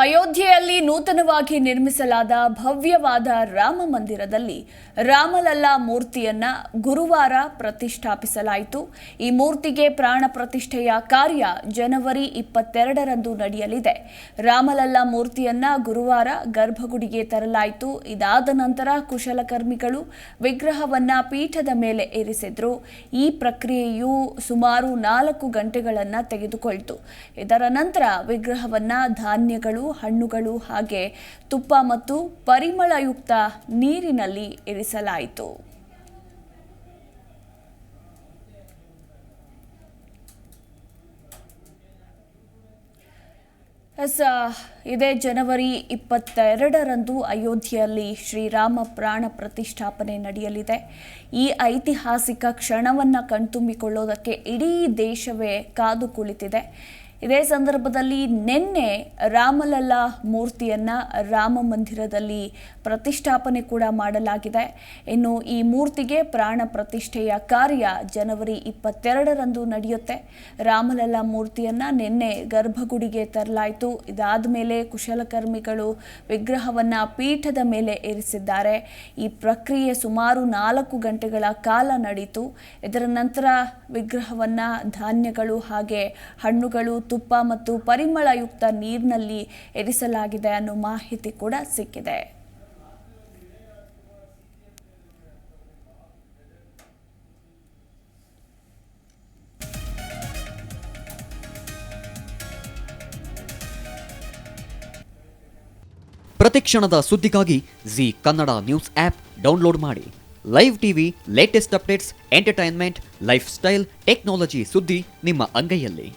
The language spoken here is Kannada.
ಅಯೋಧ್ಯೆಯಲ್ಲಿ ನೂತನವಾಗಿ ನಿರ್ಮಿಸಲಾದ ಭವ್ಯವಾದ ರಾಮ ಮಂದಿರದಲ್ಲಿ ರಾಮಲಲ್ಲಾ ಮೂರ್ತಿಯನ್ನ ಗುರುವಾರ ಪ್ರತಿಷ್ಠಾಪಿಸಲಾಯಿತು. ಈ ಮೂರ್ತಿಗೆ ಪ್ರಾಣ ಪ್ರತಿಷ್ಠೆಯ ಕಾರ್ಯ ಜನವರಿ ಇಪ್ಪತ್ತೆರಡರಂದು ನಡೆಯಲಿದೆ. ರಾಮಲಲ್ಲಾ ಮೂರ್ತಿಯನ್ನ ಗುರುವಾರ ಗರ್ಭಗುಡಿಗೆ ತರಲಾಯಿತು. ಇದಾದ ನಂತರ ಕುಶಲಕರ್ಮಿಗಳು ವಿಗ್ರಹವನ್ನ ಪೀಠದ ಮೇಲೆ ಏರಿಸಿದ್ರು ಈ ಪ್ರಕ್ರಿಯೆಯು ಸುಮಾರು ನಾಲ್ಕು ಗಂಟೆಗಳನ್ನು ತೆಗೆದುಕೊಳ್ತು. ಇದರ ನಂತರ ವಿಗ್ರಹವನ್ನ ಧಾನ್ಯಗಳು ಹಣ್ಣುಗಳು ಹಾಗೆ ತುಪ್ಪ ಮತ್ತು ಪರಿಮಳಯುಕ್ತ ನೀರಿನಲ್ಲಿ ಇರಿಸಲಾಯಿತು. ಎಸ್ ಇದೇ ಜನವರಿ ಇಪ್ಪತ್ತೆರಡರಂದು ಅಯೋಧ್ಯೆಯಲ್ಲಿ ಶ್ರೀರಾಮ ಪ್ರಾಣ ಪ್ರತಿಷ್ಠಾಪನೆ ನಡೆಯಲಿದೆ. ಈ ಐತಿಹಾಸಿಕ ಕ್ಷಣವನ್ನು ಕಣ್ತುಂಬಿಕೊಳ್ಳೋದಕ್ಕೆ ಇಡೀ ದೇಶವೇ ಕಾದು ಕುಳಿತಿದೆ. ಇದೇ ಸಂದರ್ಭದಲ್ಲಿ ನಿನ್ನೆ ರಾಮಲಲ್ಲಾ ಮೂರ್ತಿಯನ್ನ ರಾಮ ಮಂದಿರದಲ್ಲಿ ಪ್ರತಿಷ್ಠಾಪನೆ ಕೂಡ ಮಾಡಲಾಗಿದೆ. ಇನ್ನು ಈ ಮೂರ್ತಿಗೆ ಪ್ರಾಣ ಪ್ರತಿಷ್ಠೆಯ ಕಾರ್ಯ ಜನವರಿ ಇಪ್ಪತ್ತೆರಡರಂದು ನಡೆಯುತ್ತೆ. ರಾಮಲಲ್ಲಾ ಮೂರ್ತಿಯನ್ನ ನಿನ್ನೆ ಗರ್ಭಗುಡಿಗೆ ತರಲಾಯಿತು. ಇದಾದ ಮೇಲೆ ಕುಶಲಕರ್ಮಿಗಳು ವಿಗ್ರಹವನ್ನ ಪೀಠದ ಮೇಲೆ ಇರಿಸಿದ್ದಾರೆ. ಈ ಪ್ರಕ್ರಿಯೆ ಸುಮಾರು ನಾಲ್ಕು ಗಂಟೆಗಳ ಕಾಲ ನಡೆಯಿತು ಇದರ ನಂತರ ವಿಗ್ರಹವನ್ನ ಧಾನ್ಯಗಳು ಹಾಗೆ ಹಣ್ಣುಗಳು ತುಪ್ಪ ಮತ್ತು ಪರಿಮಳಯುಕ್ತ ನೀರಿನಲ್ಲಿ ಎರಿಸಲಾಗಿದೆ ಅನ್ನೋ ಮಾಹಿತಿ ಕೂಡ ಸಿಕ್ಕಿದೆ. ಪ್ರತಿಕ್ಷಣದ ಸುದ್ದಿಗಾಗಿ Zee Kannada news app download ಮಾಡಿ. Live TV latest updates entertainment lifestyle technology ಸುದ್ದಿ ನಿಮ್ಮ ಅಂಗೈಯಲ್ಲಿ.